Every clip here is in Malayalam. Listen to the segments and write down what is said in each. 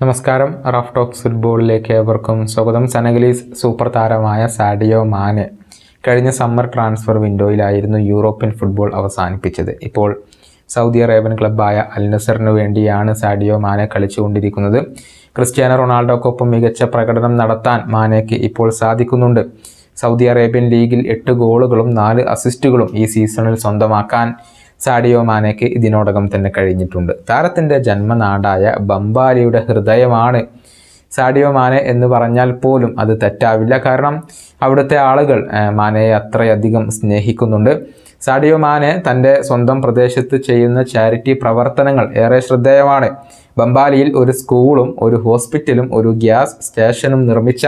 നമസ്കാരം. റഫ് ടോക്സ് ഫുട്ബോളിലേക്ക് ഏവർക്കും സ്വാഗതം. സെനഗലീസ് സൂപ്പർ താരമായ സാഡിയോ മാനെ കഴിഞ്ഞ സമ്മർ ട്രാൻസ്ഫർ വിൻഡോയിലായിരുന്നു യൂറോപ്യൻ ഫുട്ബോൾ അവസാനിപ്പിച്ചത്. ഇപ്പോൾ സൗദി അറേബ്യൻ ക്ലബ്ബായ അൽനസറിനു വേണ്ടിയാണ് സാഡിയോ മാനെ കളിച്ചുകൊണ്ടിരിക്കുന്നത്. ക്രിസ്ത്യാനോ റൊണാൾഡോക്കൊപ്പം മികച്ച പ്രകടനം നടത്താൻ മാനയ്ക്ക് ഇപ്പോൾ സാധിക്കുന്നുണ്ട്. സൗദി അറേബ്യൻ ലീഗിൽ എട്ട് ഗോളുകളും നാല് അസിസ്റ്റുകളും ഈ സീസണിൽ സ്വന്തമാക്കാൻ സാഡിയോ മാനയ്ക്ക് ഇതിനോടകം തന്നെ കഴിഞ്ഞിട്ടുണ്ട്. താരത്തിന്റെ ജന്മനാടായ ബംബാലിയുടെ ഹൃദയമാണ് സാഡിയോ മാനെ എന്ന് പറഞ്ഞാൽ പോലും അത് തെറ്റാവില്ല. കാരണം അവിടുത്തെ ആളുകൾ മാനയെ അത്രയധികം സ്നേഹിക്കുന്നുണ്ട്. സാഡിയോ മാനെ തന്റെ സ്വന്തം പ്രദേശത്ത് ചെയ്യുന്ന ചാരിറ്റി പ്രവർത്തനങ്ങൾ ഏറെ ശ്രദ്ധേയമാണ്. ബംബാലിയിൽ ഒരു സ്കൂളും ഒരു ഹോസ്പിറ്റലും ഒരു ഗ്യാസ് സ്റ്റേഷനും നിർമ്മിച്ച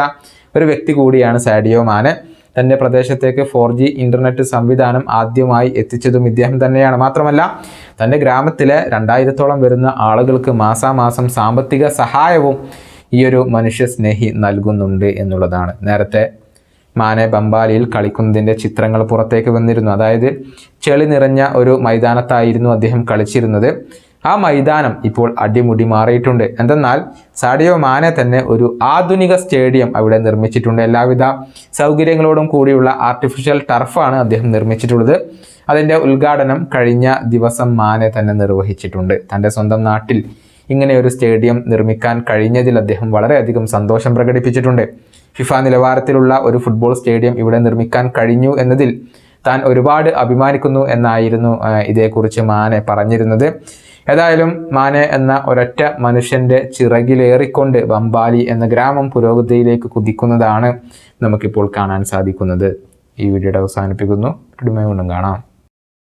ഒരു വ്യക്തി കൂടിയാണ് സാഡിയോ മാനെ. തന്റെ പ്രദേശത്തേക്ക് ഫോർ ജി ഇന്റർനെറ്റ് സംവിധാനം ആദ്യമായി എത്തിച്ചതും ഇദ്ദേഹം തന്നെയാണ്. മാത്രമല്ല തന്റെ ഗ്രാമത്തിലെ രണ്ടായിരത്തോളം വരുന്ന ആളുകൾക്ക് മാസാമാസം സാമ്പത്തിക സഹായവും ഈ ഒരു മനുഷ്യസ്നേഹി നൽകുന്നുണ്ട് എന്നുള്ളതാണ്. നേരത്തെ മാനെ ബംബാലിയിൽ കളിക്കുന്നതിന്റെ ചിത്രങ്ങൾ പുറത്തേക്ക് വന്നിരുന്നു. അതായത് ചെളി നിറഞ്ഞ ഒരു മൈതാനത്തായിരുന്നു അദ്ദേഹം കളിച്ചിരുന്നത്. ആ മൈതാനം ഇപ്പോൾ അടിമുടി മാറിയിട്ടുണ്ട്. എന്തെന്നാൽ സാഡിയോ മാനെ തന്നെ ഒരു ആധുനിക സ്റ്റേഡിയം അവിടെ നിർമ്മിച്ചിട്ടുണ്ട്. എല്ലാവിധ സൗകര്യങ്ങളോടും കൂടിയുള്ള ആർട്ടിഫിഷ്യൽ ടർഫാണ് അദ്ദേഹം നിർമ്മിച്ചിട്ടുള്ളത്. അതിന്റെ ഉദ്ഘാടനം കഴിഞ്ഞ ദിവസം മാനെ തന്നെ നിർവഹിച്ചിട്ടുണ്ട്. തന്റെ സ്വന്തം നാട്ടിൽ ഇങ്ങനെ ഒരു സ്റ്റേഡിയം നിർമ്മിക്കാൻ കഴിഞ്ഞതിൽ അദ്ദേഹം വളരെയധികം സന്തോഷം പ്രകടിപ്പിച്ചിട്ടുണ്ട്. ഫിഫ നിലവാരത്തിലുള്ള ഒരു ഫുട്ബോൾ സ്റ്റേഡിയം ഇവിടെ നിർമ്മിക്കാൻ കഴിഞ്ഞു എന്നതിൽ താൻ ഒരുപാട് അഭിമാനിക്കുന്നു എന്നായിരുന്നു ഇതേക്കുറിച്ച് മാനെ പറഞ്ഞിരുന്നത്. ഏതായാലും മാനെ എന്ന ഒരൊറ്റ മനുഷ്യന്റെ ചിറകിലേറിക്കൊണ്ട് ബംബാലി എന്ന ഗ്രാമം പുരോഗതിയിലേക്ക് കുതിക്കുന്നതാണ് നമുക്കിപ്പോൾ കാണാൻ സാധിക്കുന്നത്. ഈ വീഡിയോയുടെ അവസാനിപ്പിക്കുന്നു. കാണാം.